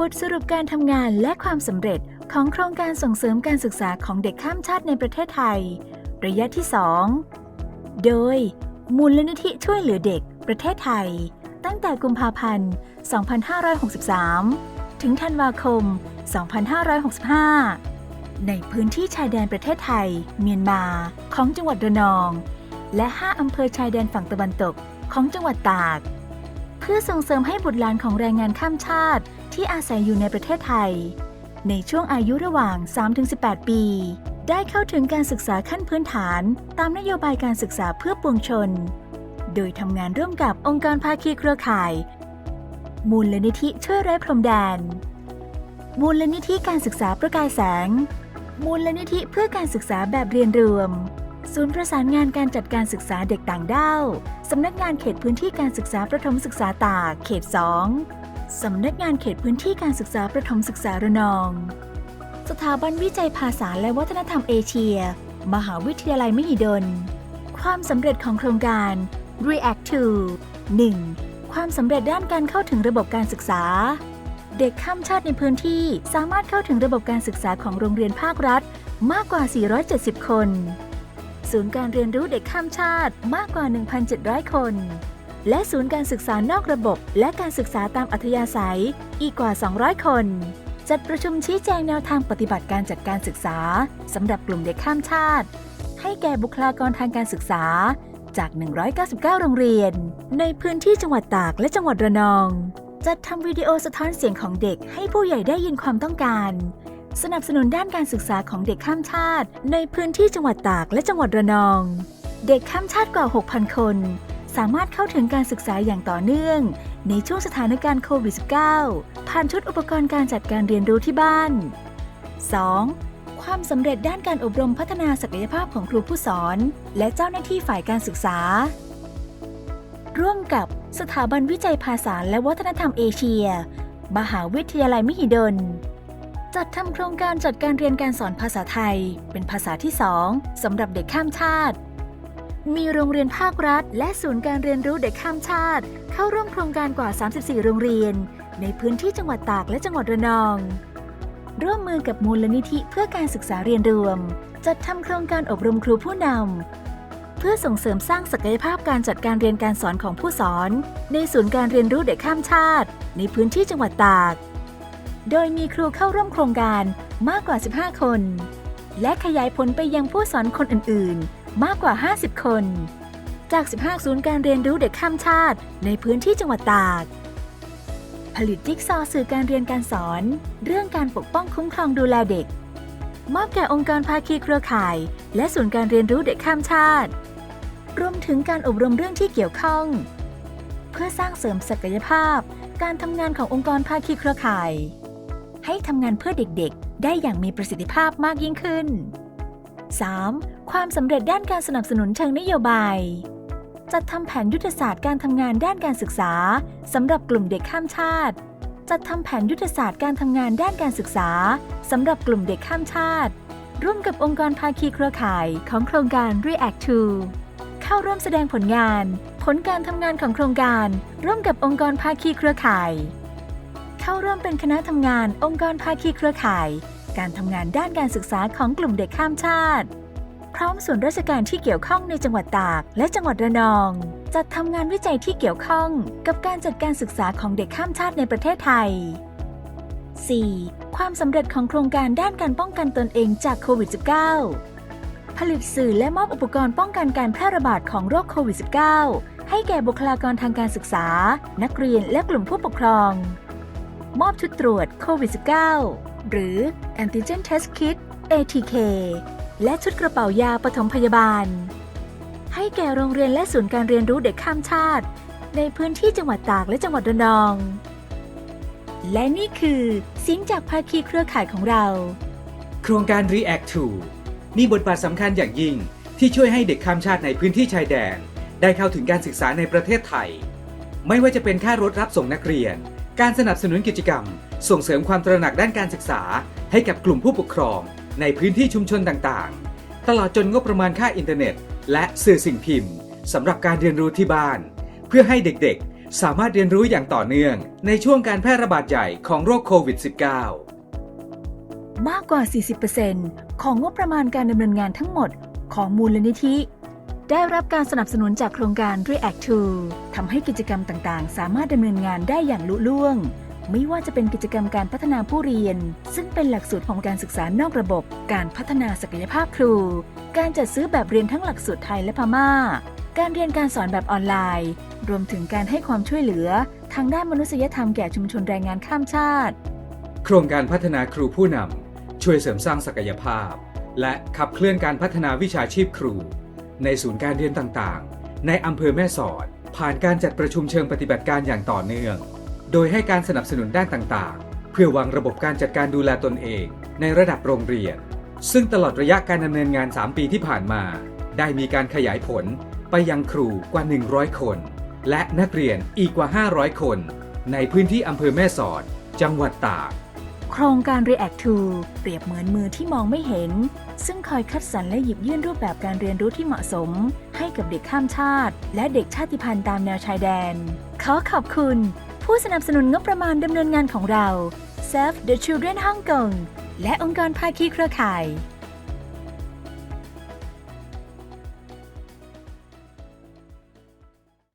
บทสรุปการทำงานและความสำเร็จของโครงการส่งเสริมการศึกษาของเด็กข้ามชาติในประเทศไทย ระยะที่ 2 โดย มูลนิธิช่วยเหลือเด็ก ประเทศไทย ตั้งแต่กุมภาพันธ์ 2563 ถึงธันวาคม 2565 ในพื้นที่ชายแดนประเทศไทย เมียนมาของจังหวัดระนอง และ 5 อำเภอชายแดนฝั่งตะวันตกของจังหวัดตาก เพื่อส่งเสริมให้บุตรหลานของแรงงานข้ามชาติ ที่อาศัยอยู่ในประเทศไทย ในช่วงอายุระหว่าง 3-18 ปี ได้เข้าถึงการศึกษาขั้นพื้นฐานตามนโยบายการศึกษาเพื่อปวงชน โดยทำงานร่วมกับองค์การภาคีเครือข่าย มูลลนิธิช่วยไร้พรมแดน มูลลนิธิการศึกษาประกายแสง มูลนิธิเพื่อการศึกษาแบบเรียนรวมศูนย์ประสานงานการจัดการศึกษาเด็กต่างด้าว สำนักงานเขตพื้นที่การศึกษาประถมศึกษาตาก เขต 2 สำนักงานเขตพื้นที่การศึกษาประถมศึกษาระนอง สถาบันวิจัยภาษาและวัฒนธรรมเอเชีย มหาวิทยาลัยมหิดล ความสำเร็จของโครงการ React to 1. ความสำเร็จด้านการเข้าถึงระบบการศึกษา เด็กข้ามชาติในพื้นที่สามารถเข้าถึงระบบการศึกษาของโรงเรียนภาครัฐ มากกว่า 470 คน ศูนย์การเรียนรู้เด็กข้ามชาติมากกว่า 1,700 คน และศูนย์การศึกษานอกระบบ และการศึกษาตามอัธยาศัย อีกกว่า 200 คน จัดประชุมชี้แจงแนวทางปฏิบัติการจัดการศึกษาสำหรับกลุ่มเด็กข้ามชาติ ให้แก่บุคลากรทางการศึกษาจาก 199 โรงเรียน ในพื้นที่จังหวัดตากและจังหวัดระนอง จัดทำวิดีโอสะท้อนเสียงของเด็กให้ผู้ใหญ่ได้ยินความต้องการ สนับสนุนด้านการศึกษาของเด็กข้ามชาติ ในพื้นที่จังหวัดตากและจังหวัดระนอง เด็กข้ามชาติกว่า 6,000 คน สามารถเข้าถึงการศึกษาอย่างต่อเนื่อง ในช่วงสถานการณ์โควิด -19 ผ่านชุดอุปกรณ์การจัดการเรียนรู้ที่บ้าน 2. ความสำเร็จด้านการอบรมพัฒนาศักยภาพของครูผู้สอน และเจ้าหน้าที่ฝ่ายการศึกษา ร่วมกับสถาบันวิจัยภาษาและวัฒนธรรมเอเชีย มหาวิทยาลัยมหิดล จัดทำโครงการจัดการเรียนการสอนภาษาไทย เป็นภาษาที่2สำหรับเด็กข้ามชาติ มีโรงเรียนภาครัฐ และศูนย์การเรียนรู้เด็กข้ามชาติ เข้าร่วมโครงการกว่า 34 โรงเรียน ในพื้นที่จังหวัดตากและจังหวัดระนอง ร่วมมือกับมูลนิธิเพื่อการศึกษาเรียนรวม จัดทำโครงการอบรมครูผู้นำเพื่อส่งเสริมสร้างศักยภาพการจัดการเรียนการสอนของผู้สอน ในศูนย์การเรียนรู้เด็กข้ามชาติ ในพื้นที่จังหวัดตาก โดยมีครูเข้าร่วมโครงการมากกว่า 15 คน และขยายผลไปยังผู้สอนคนอื่นๆ มากกว่า 50 คน จาก 15 ศูนย์การเรียนรู้เด็กข้ามชาติในพื้นที่จังหวัดตาก ผลิตจิ๊กซอว์สื่อการเรียนการสอน เรื่องการปกป้องคุ้มครองดูแลเด็ก มอบแก่องค์การภาคีเครือข่าย และศูนย์การเรียนรู้เด็กข้ามชาติ รวมถึงการอบรมเรื่องที่เกี่ยวข้อง เพื่อสร้างเสริมศักยภาพ การทำงานขององค์กรภาคีเครือข่าย ให้ทำงานเพื่อเด็กๆ ได้อย่างมีประสิทธิภาพมากยิ่งขึ้น 3. ความสำเร็จด้านการสนับสนุนเชิงนโยบาย จัดทำแผนยุทธศาสตร์การทำงานด้านการศึกษาสำหรับกลุ่มเด็กข้ามชาติ จัดทำแผนยุทธศาสตร์การทำงานด้านการศึกษาสำหรับกลุ่มเด็กข้ามชาติ ร่วมกับองค์กรภาคีเครือข่ายของโครงการ React to เข้าร่วมแสดงผลงาน ผลการทำงานของโครงการ ร่วมกับองค์กรภาคีเครือข่าย เข้าร่วมเป็นคณะทำงานองค์กรภาคีเครือข่าย การทำงานด้านการศึกษาของกลุ่มเด็กข้ามชาติ พร้อมส่วนราชการที่เกี่ยวข้องในจังหวัดตาก และจังหวัดระนอง จัดทำงานวิจัยที่เกี่ยวข้องกับการจัดการศึกษาของเด็กข้ามชาติในประเทศไทย 4. ความสำเร็จของโครงการด้านการป้องกันตนเองจากโควิด -19 ผลิตสื่อและมอบอุปกรณ์ป้องกันการแพร่ระบาดของโรคโควิด -19 ให้แก่บุคลากรทางการศึกษา นักเรียนและกลุ่มผู้ปกครอง มอบชุดตรวจโควิด -19 หรือ Antigen Test Kit ATK และชุดกระเป๋ายาปฐมพยาบาล ให้แก่โรงเรียนและศูนย์การเรียนรู้เด็กข้ามชาติ ในพื้นที่จังหวัดตากและจังหวัดระนอง และนี่คือเสียงจากภาคีเครือข่ายของเรา โครงการ React to มีบทบาทสำคัญอย่างยิ่ง ที่ช่วยให้เด็กข้ามชาติในพื้นที่ชายแดน ได้เข้าถึงการศึกษาในประเทศไทย ไม่ว่าจะเป็นค่ารถรับส่งนักเรียน การสนับสนุนกิจกรรม ส่งเสริมความตระหนักด้านการศึกษา ให้กับกลุ่มผู้ปกครอง ในพื้นที่ชุมชนต่างๆ ตลอดจนงบประมาณค่าอินเทอร์เน็ต และสื่อสิ่งพิมพ์สำหรับการเรียนรู้ที่บ้าน เพื่อให้เด็กๆ สามารถเรียนรู้อย่างต่อเนื่อง ในช่วงการแพร่ระบาดใหญ่ของโรคโควิด -19 มากกว่า 40%ของงบประมาณการดำเนินงานทั้งหมดของมูลนิธิ ได้รับการสนับสนุนจากโครงการ React to ทำให้กิจกรรมต่างๆ สามารถดำเนินงานได้อย่างลุล่วง ไม่ว่าจะเป็นกิจกรรมการพัฒนาผู้เรียน ซึ่งเป็นหลักสูตรของการศึกษานอกระบบ การพัฒนาศักยภาพครู การจัดซื้อแบบเรียนทั้งหลักสูตรไทยและพม่า การเรียนการสอนแบบออนไลน์ รวมถึงการให้ความช่วยเหลือ ทางด้านมนุษยธรรมแก่ชุมชนแรงงานข้ามชาติ โครงการพัฒนาครูผู้นำช่วยเสริมสร้างศักยภาพ และขับเคลื่อนการพัฒนาวิชาชีพครู ในศูนย์การเรียนต่างๆ ในอำเภอแม่สอด ผ่านการจัดประชุมเชิงปฏิบัติการอย่างต่อเนื่อง โดยให้การสนับสนุนด้านต่างๆ เพื่อวางระบบการจัดการดูแลตนเองในระดับโรงเรียน ซึ่งตลอดระยะการดำเนินงาน 3 ปีที่ผ่านมา ได้มีการขยายผลไปยังครูกว่า 100 คน และนักเรียนอีกกว่า 500 คน ในพื้นที่อำเภอแม่สอด จังหวัดตาก โครงการ React to เปรียบเหมือนมือที่มองไม่เห็น ซึ่งคอยคัดสรรและหยิบยื่นรูปแบบการเรียนรู้ที่เหมาะสม ให้กับเด็กข้ามชาติ และเด็กชาติพันธุ์ตามแนวชายแดน ขอขอบคุณ ผู้สนับสนุนงบประมาณดำเนินงานของเรา Save the Children Hong Kong และองค์กรภาคีเครือข่าย